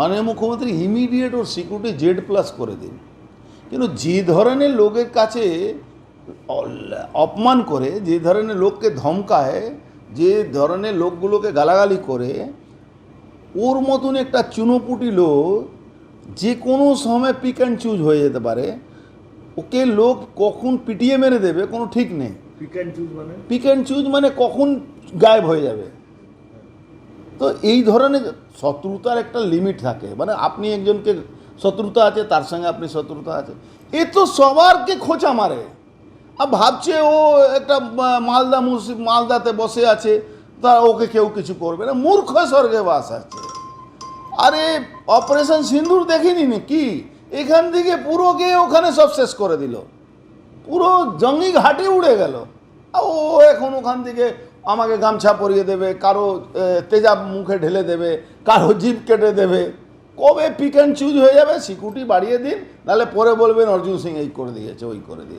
মাননীয় মুখ্যমন্ত্রী ইমিডিয়েট ওর সিকিউরিটি জেড প্লাস করে দিন। কিন্তু যে ধরনের লোকের কাছে অপমান করে যে ধরনের লোককে ধমকায় যে ধরনের লোকগুলোকে গালাগালি করে ওর মতন একটা চুনোপুটি লোক যে কোনো সময় পিক অ্যান্ড চুজ হয়ে যেতে পারে। ওকে লোক কখন পিটিয়ে মেরে দেবে কোনো ঠিক নেই। পিক অ্যান্ড চুজ মানে? পিক অ্যান্ড চুজ মানে কখন গায়েব হয়ে যাবে। তো এই ধরনের শত্রুতার একটা লিমিট থাকে। মানে আপনি একজনকে শত্রুতা আছে, তার সঙ্গে আপনি শত্রুতা আছে। এ তো সবারকে খোঁচা মারে। আর ভাবছে ও একটা মালদা মুর্শি মালদাতে বসে আছে, তা ওকে কেউ কিছু করবে না। মূর্খ স্বর্গে বাস আছে। আরে, অপারেশন সিন্দুর দেখিনি নি, কি? এখান থেকে পুরো গিয়ে ওখানে সব শেষ করে দিল। পুরো জঙ্গি ঘাটে উড়ে গেল। ও এখন ওখান থেকে আমাকে গামছা পরিয়ে দেবে, কারও তেজাব মুখে ঢেলে দেবে, কারও জিভ কেটে দেবে। কবে পিক অ্যান্ড চুজ হয়ে যাবে, সিকিউরিটি বাড়িয়ে দিন, নাহলে পরে বলবেন অর্জুন সিং এই করে দিয়েছে, ওই করে দিয়েছে।